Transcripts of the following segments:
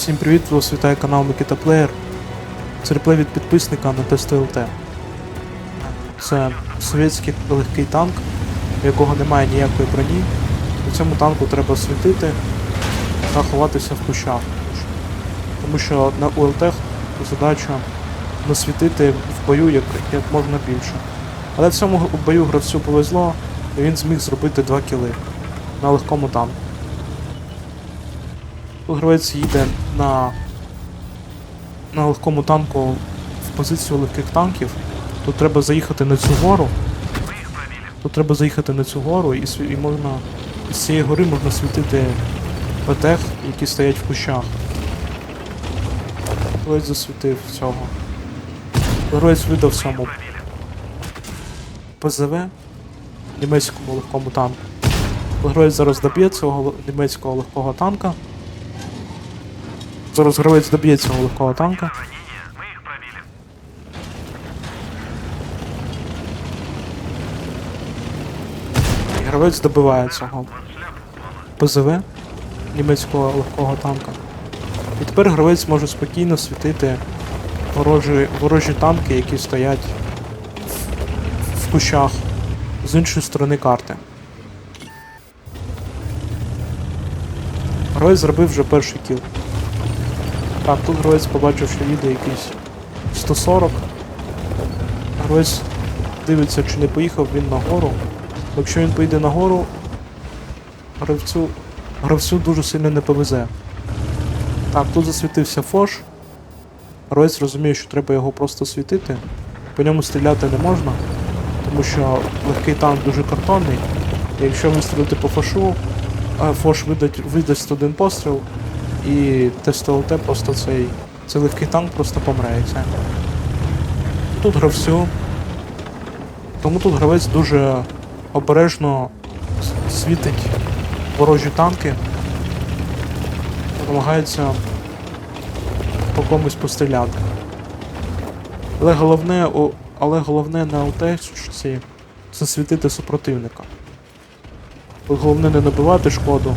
Всім привіт, вас вітає канал Микита Плеєр. Це реплей від підписника на тест ЛТ. Це совєтський легкий танк, у якого немає ніякої броні. У цьому танку треба світити та ховатися в кущах. Тому що на УЛТ задача насвітити в бою як, як можна більше. Але в цьому бою гравцю повезло, і він зміг зробити 2 кіли на легкому танку. Тут гравець їде на, на легкому танку в позицію легких танків. Тут треба заїхати на цю гору. Тут треба заїхати на цю гору і, і можна з цієї гори можна світити ПТХ, які стоять в кущах. Гравець засвітив цього. Гравець видав цьому ПЗВ німецькому легкому танку. Гравець зараз доб'є цього німецького легкого танка. Зараз гравець доб'є цього легкого танка. І гравець добиває цього ПЗВ німецького легкого танка. І тепер гравець може спокійно світити ворожі, ворожі танки, які стоять в кущах з іншої сторони карти. Гравець зробив вже перший кіл. Так, тут гравець побачив, що їде якийсь 140. Гравець дивиться, чи не поїхав він на гору. Якщо він поїде на гору, гравцю, гравцю дуже сильно не повезе. Так, тут засвітився фош. Гравець розуміє, що треба його просто світити. По ньому стріляти не можна, тому що легкий танк дуже картонний. І якщо вистрілити по фошу, а фош видасть один постріл, і ТСТЛТ просто цей. Цей легкий танк просто помре і все. Тут гравцю. Тому тут гравець дуже обережно світить ворожі танки. Намагається по комусь постріляти. Але головне, у, але головне на ЛТшці це світити супротивника. Головне не набивати шкоду,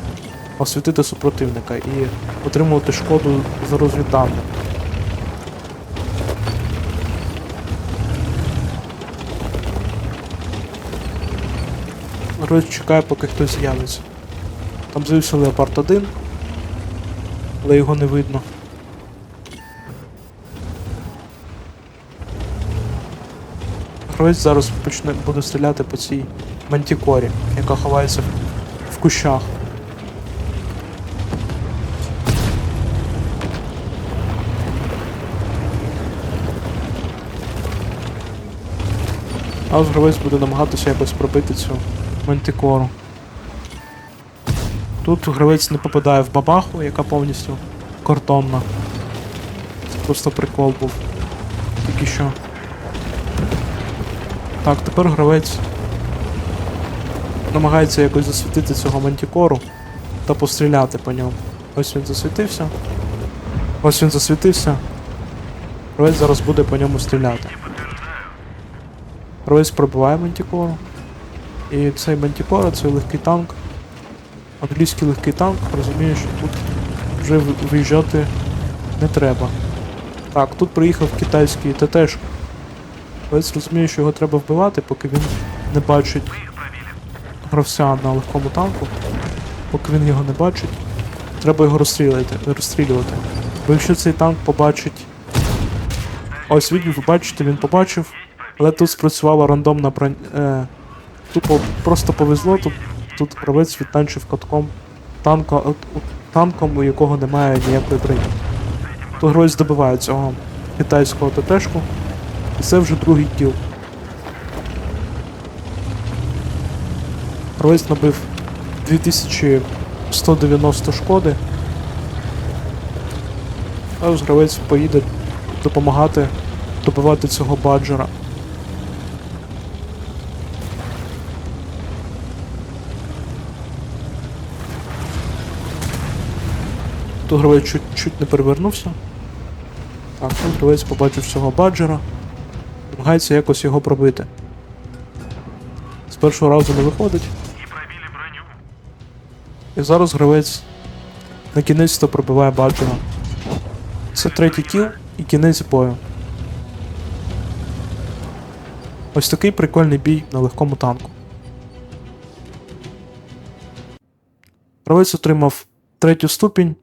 а світити супротивника і отримувати шкоду за розвідданим. Гравець чекає, поки хтось з'явиться. Там з'явився Леопард 1, але його не видно. Гравець зараз почне буде стріляти по цій мантікорі, яка ховається в кущах. Ось гравець буде намагатися якось пробити цю мантикору. Тут гравець не попадає в бабаху, яка повністю картонна. Це просто прикол був. Тільки що. Так, тепер гравець намагається якось засвітити цього мантікору та постріляти по ньому. Ось він засвітився. Ось він засвітився. Гравець зараз буде по ньому стріляти. Гравець пробиває мантікору. І цей мантікора, цей легкий танк. Англійський легкий танк розуміє, що тут вже ви- виїжджати не треба. Так, тут приїхав китайський ТТшка. Гравець розуміє, що його треба вбивати, поки він не бачить гравця на легкому танку. Поки він його не бачить, треба його розстрілювати. розстрілювати. Бо якщо цей танк побачить. Ось він, ви бачите, він побачив, але тут спрацювала рандомна бронь. Е, тупо просто повезло, тут, тут гравець відтанчив катком от танком, у якого немає ніякої броні. Тут гравець добиває цього китайського ТТшку. І це вже другий кіл. Гравець набив 2190 шкоди. А гравець поїде допомагати добивати цього баджера. Тут гравець чуть, чуть не перевернувся. Так, тут гравець побачив цього баджера. Намагається якось його пробити. З першого разу не виходить. І зараз гравець на кінець то пробиває баджера. Це третій кіл і кінець бою. Ось такий прикольний бій на легкому танку. Гравець отримав третю ступінь,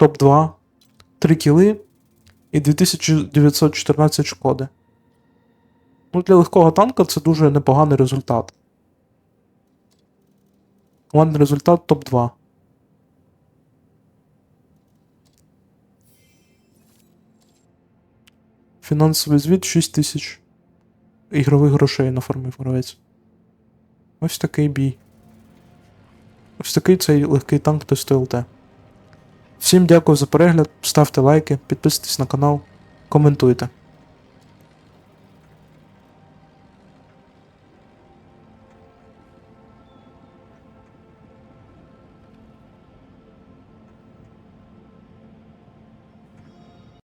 топ-2, 3 кіли і 2914 шкоди. Ну, для легкого танка це дуже непоганий результат. Командний результат топ-2. Фінансовий звіт 6 тисяч ігрових грошей нафармив гравець. Ось такий бій. Ось такий цей легкий танк тест ЛТ. Всім дякую за перегляд, ставте лайки, підписуйтесь на канал, коментуйте.